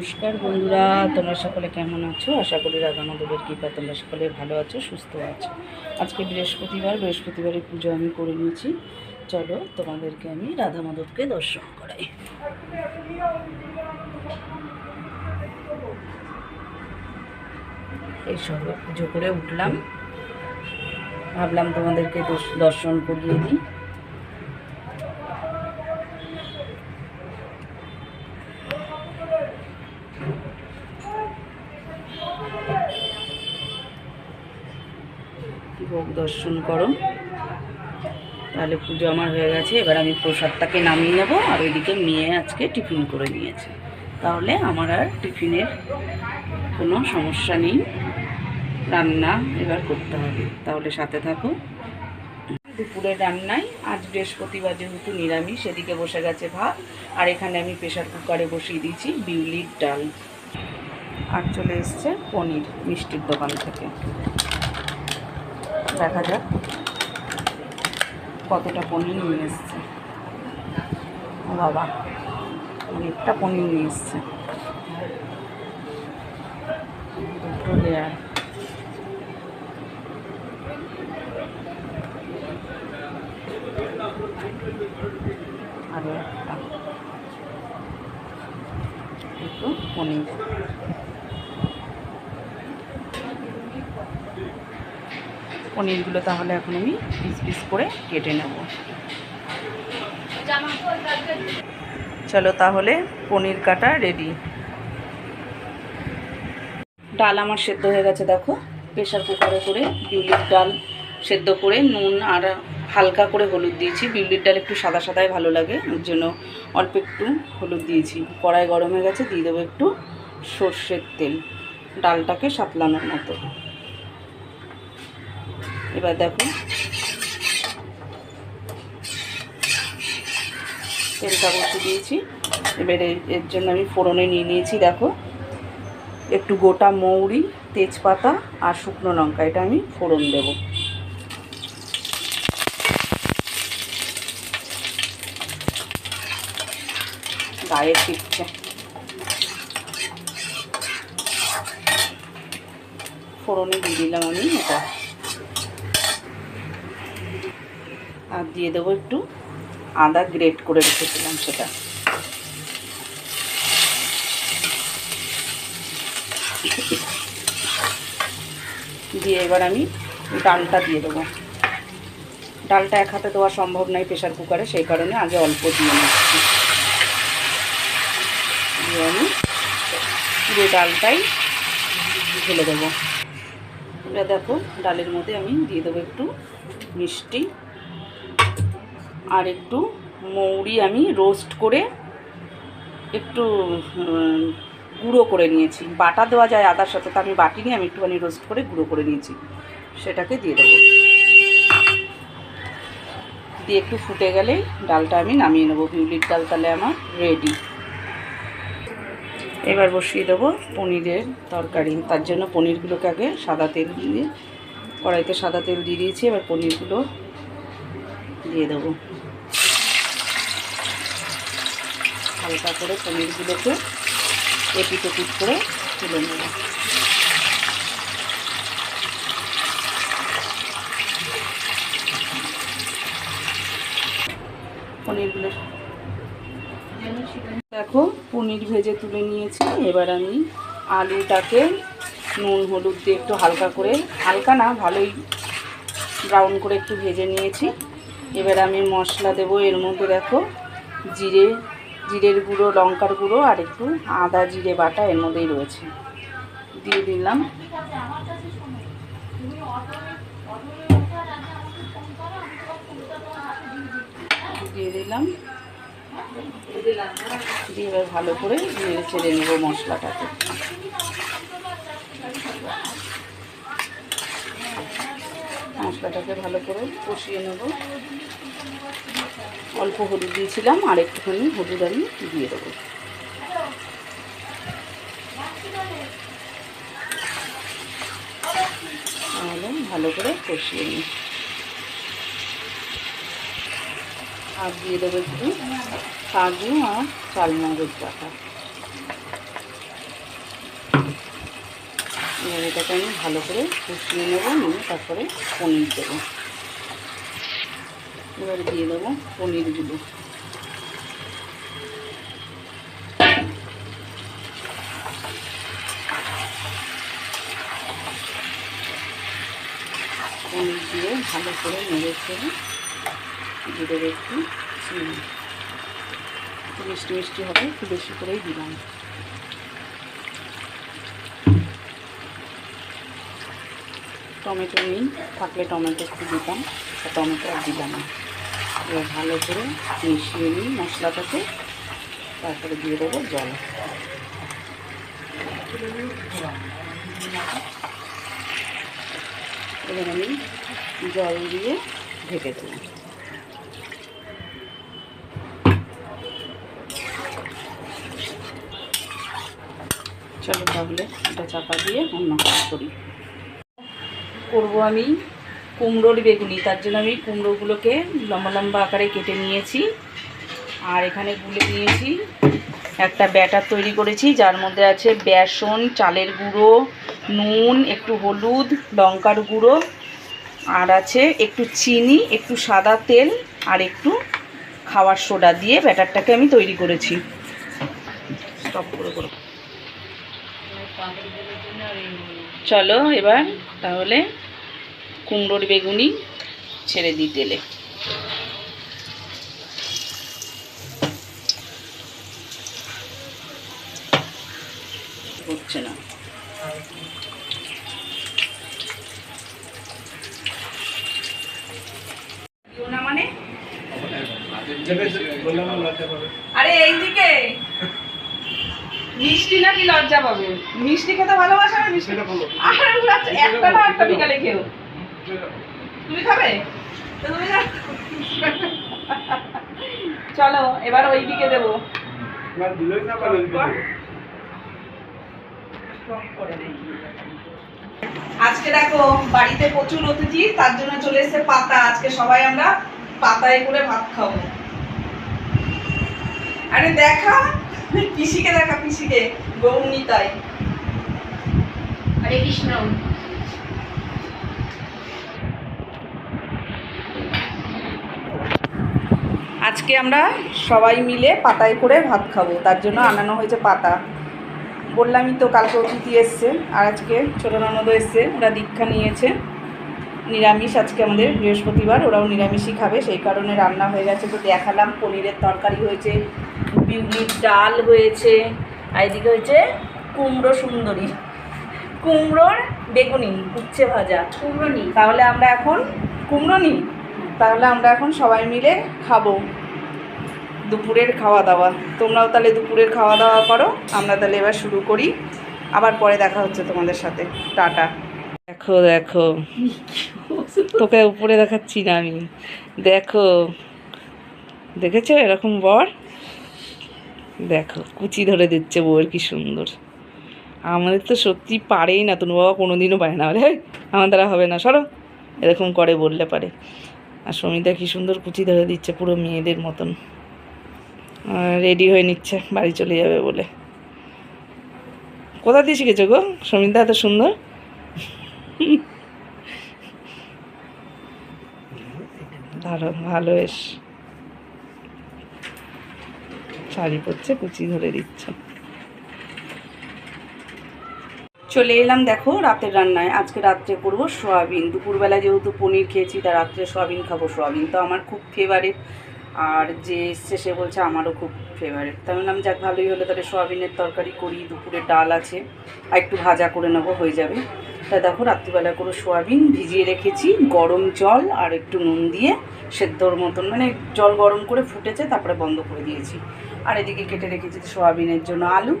নমস্কার বন্ধুরা, তোমরা সকলে কেমন আছো? আশা করি রাধা মাধবের কৃপা, তোমরা সকলে ভালো আছো, সুস্থ আছো। আজকে বৃহস্পতিবার বৃহস্পতিবারের পুজো আমি করে নিয়েছি। চলো তোমাদেরকে আমি রাধা মাধবকে দর্শন করাই। এই সবে পুজো করে উঠলাম। ভাবলাম তোমাদেরকে দর্শ- দর্শন করিয়ে দিই। দর্শন করো। তাহলে পুজো আমার হয়ে গেছে, এবার আমি প্রসাদটাকে নামিয়ে নেব, আর ওইদিকে মেয়ে আজকে টিফিন করে নিয়েছে। তাহলে আমার আর টিফিনের কোনো সমস্যা নেই। রান্না এবার করতে হবে। তাহলে সাথে থাকো। দুপুরে রান্নায় আজ বৃহস্পতিবার যেহেতু নিরামিষ, সেদিকে বসে গেছে ভাত, আর এখানে আমি প্রেশার কুকারে বসিয়ে দিয়েছি বিউলির ডাল। আর চলে এসছে পনির, মিষ্টির দোকান থেকে। দেখা যাক কতটা পনির নিয়ে এসছে। বাবা, অনেকটা পনির নিয়ে এসছে। দুটো লেয়ার আরও একটা। একটু পনির। পনিরগুলো তাহলে এখন আমি পিস পিস করে কেটে নেব। চলো তাহলে পনির কাটা রেডি ডাল আমার সেদ্ধ হয়ে গেছে, দেখো। প্রেশার কুকারে করে বিউলির ডাল সেদ্ধ করে নুন আর হালকা করে হলুদ দিয়েছি। বিউলির ডাল একটু সাদা সাদাই ভালো লাগে, ওর জন্য অল্প একটু হলুদ দিয়েছি। কড়াই গরম হয়ে গেছে, দিয়ে দেবো একটু সর্ষের তেল। ডালটাকে সাতলানোর মতো। এবার দেখো তেলটা বসে দিয়েছি। এবারে এর জন্য আমি ফোড়নে নিয়ে নিয়েছি, দেখো। একটু গোটা মৌরি, তেজপাতা আর শুকনো লঙ্কা, এটা আমি ফোড়ন দেব। গায়ে ফিরছে ফোড়নে দিয়ে দিলাম আমি এটা। আর দিয়ে দেবো একটু আদা গ্রেট করে রেখেছিলাম সেটা। দিয়ে এবার আমি ডালটা দিয়ে দেবো। ডালটা এক হাতে দেওয়া সম্ভব নয় প্রেশার কুকারে, সেই কারণে আগে অল্প দিয়ে নিচ্ছি। দিয়ে আমি পুরো ডালটাই ঢেলে দেবো। এবার দেখো, ডালের মধ্যে আমি দিয়ে দেবো একটু মিষ্টি আর একটু মৌরি আমি রোস্ট করে একটু গুঁড়ো করে নিয়েছি। বাটা দেওয়া যায় আদার সাথে, তো আমি বাটি নিয়ে আমি একটুখানি রোস্ট করে গুঁড়ো করে নিয়েছি। সেটাকে দিয়ে দেবো। দিয়ে একটু ফুটে গেলে ডালটা আমি নামিয়ে নেব। বিউলির ডাল তাহলে আমার রেডি এবার বসিয়ে দেবো পনিরের তরকারি। তার জন্য পনিরগুলোকে আগে সাদা তেল দিয়ে, কড়াইতে সাদা তেল দিয়ে দিয়েছি। এবার পনিরগুলো দিয়ে দেবো। হালকা করে পনিরগুলোকে এপিট এপিট করে তুলে নেব। পনিরগুলো। দেখো, পনির ভেজে তুলে নিয়েছি। এবার আমি আলুটাকে নুন, হলুদ দিয়ে একটু হালকা করে, হালকা না, ভালোই ব্রাউন করে একটু ভেজে নিয়েছি। এবার আমি মশলা দেবো। এর মধ্যে দেখো, জিরে জিরের গুঁড়ো, লঙ্কার গুঁড়ো আর একটু আদা জিরে বাটা এর মধ্যেই রয়েছে। দিয়ে দিলাম। দিয়ে দিলাম। দিয়ে এবার ভালো করে ছেড়ে নেব মশলাটাকে। মশলাটাকে ভালো করে কষিয়ে নেব। অল্প হলুদ দিয়েছিলাম, আর একটুখানি হলুদ আমি দিয়ে দেবো। তাহলে ভালো করে কষিয়ে নিই। আর দিয়ে দেবো একটু কাজু আর চালমগজ বাটা। এবার এটাকে আমি ভালো করে কষিয়ে নেব, নিয়ে তারপরে পনির দেবো। এবার দিয়ে দেবো পনিরগুলো। পনির দিয়ে ভালো করে নেড়ে ছেড়ে দিয়ে একটু মিষ্টি মিষ্টি হবে, একটু বেশি করেই দিলাম। টমেটো নিই থাকলে টমেটো একটু দিতাম টমেটো আর দিলাম না। এবার ভালো করে মিশিয়ে নিই মশলাটাকে, তারপরে দিয়ে দেবো জল। এবার আমি জল দিয়ে ঢেকে দেবো। চলো তাহলে এটা চাপা দিয়ে অন্য কাজ করি। করব আমি কুমড়োর বেগুনি। তার জন্য আমি কুমড়োগুলোকে লম্বা লম্বা আকারে কেটে নিয়েছি। আর এখানে গুলে নিয়েছি একটা ব্যাটার তৈরি করেছি যার মধ্যে আছে বেসন চালের গুঁড়ো নুন একটু হলুদ লঙ্কার গুঁড়ো আর আছে একটু চিনি একটু সাদা তেল আর একটু খাওয়ার সোডা দিয়ে ব্যাটারটাকে আমি তৈরি করেছি। স্টপ করে করে। চলো এবার তাহলে কুমড়োর বেগুনি ছেড়ে দিই তেলে। হচ্ছে না। মানে? আরে এইদিকে। মিষ্টি নাকি লজ্জা পাবে? মিষ্টি খেতে ভালোবাসে না মিষ্টি? আরে একটা না একটা বিকালে খেও তুমি খাবে? তুমি চলো এবার ওই দিকে দেবো। আজকে দেখো বাড়িতে প্রচুর অতিথি তার জন্য চলে এসেছে পাতা। আজকে সবাই আমরা পাতায় করে ভাত খাব। আরে দেখা পিসিকে দেখা পিসিকে। গৌরী তাই। হরে কৃষ্ণ। আজকে আমরা সবাই মিলে পাতায় করে ভাত খাব তার জন্য আনানো হয়েছে পাতা। বললামই তো কালকে অতিথি এসছে আর আজকে ছোটো ননদ এসছে ওরা দীক্ষা নিয়েছে। নিরামিষ আজকে আমাদের বৃহস্পতিবার ওরাও নিরামিষই খাবে সেই কারণে রান্না হয়ে গেছে। তো দেখালাম পনিরের তরকারি হয়েছে বিউলির ডাল হয়েছে আর এদিকে হয়েছে কুমড়ো সুন্দরী। কুমড়োর বেগুনি উচ্ছে ভাজা। কুমড়ো নি তাহলে আমরা এখন কুমড়ো নিই তাহলে আমরা এখন সবাই মিলে খাব। দুপুরের খাওয়া দাওয়া। তোমরাও তাহলে দুপুরের খাওয়া দাওয়া করো। আমরা তাহলে এবার শুরু করি। আবার পরে দেখা হচ্ছে তোমাদের সাথে। টাটা। দেখো দেখো। তোকে উপরে দেখাচ্ছি না আমি। দেখো। দেখেছ এরকম বর? দেখো কুচি ধরে দিচ্ছে বউয়ের কি সুন্দর। আমাদের তো সত্যি পারেই না তনু বাবা কোনো দিনও পারে না বলে। "হেই, আমার দ্বারা হবে না সরো। এরকম করে বললে পারে। আর সমিতা কি সুন্দর কুচি ধরে দিচ্ছে পুরো মেয়েদের মতন। রেডি হয়ে নিচ্ছে বাড়ি চলে যাবে বলে। কোথা দিয়ে শিখেছো গো? সমিতা এত সুন্দর? দারুণ ভালো এস। শাড়ি পরছে, কুচি ধরে দিচ্ছে। চলে এলাম দেখো রাতের রান্নায়। আজকে রাত্রে করব সোয়াবিন। দুপুরবেলা যেহেতু পনির খেয়েছি, তা রাত্রে সোয়াবিন খাব। সোয়াবিন তো আমার খুব ফেভারিট আর যে এসছে সে বলছে আমারও খুব ফেভারিট তাই বললাম যাক ভালোই হলো, তাহলে সোয়াবিনের তরকারি করি। দুপুরে ডাল আছে। আর একটু ভাজা করে নেব, হয়ে যাবে। তা দেখো রাত্রিবেলা করে সোয়াবিন। ভিজিয়ে রেখেছি গরম জল আর একটু নুন দিয়ে সেদ্ধর মতন। মানে জল গরম করে ফুটেছে, তারপরে বন্ধ করে দিয়েছি। আর এদিকে কেটে রেখেছি সোয়াবিনের জন্য আলু।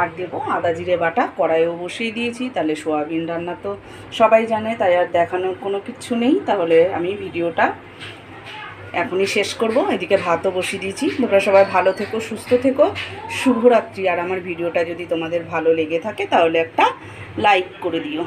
আর দেবো আদা জিরে বাটা, কড়াইও বসিয়ে দিয়েছি, তাহলে সোয়াবিন রান্না তো সবাই জানে, তাই আর দেখানোর কোনো কিছু নেই। তাহলে আমি ভিডিওটা এখনই শেষ করব। এদিকে ভাতও বসিয়ে দিয়েছি। তোমরা সবাই ভালো থেকো, সুস্থ থেকো। শুভরাত্রি। আর আমার ভিডিওটা যদি তোমাদের ভালো লেগে থাকে, তাহলে একটা লাইক করে দিও।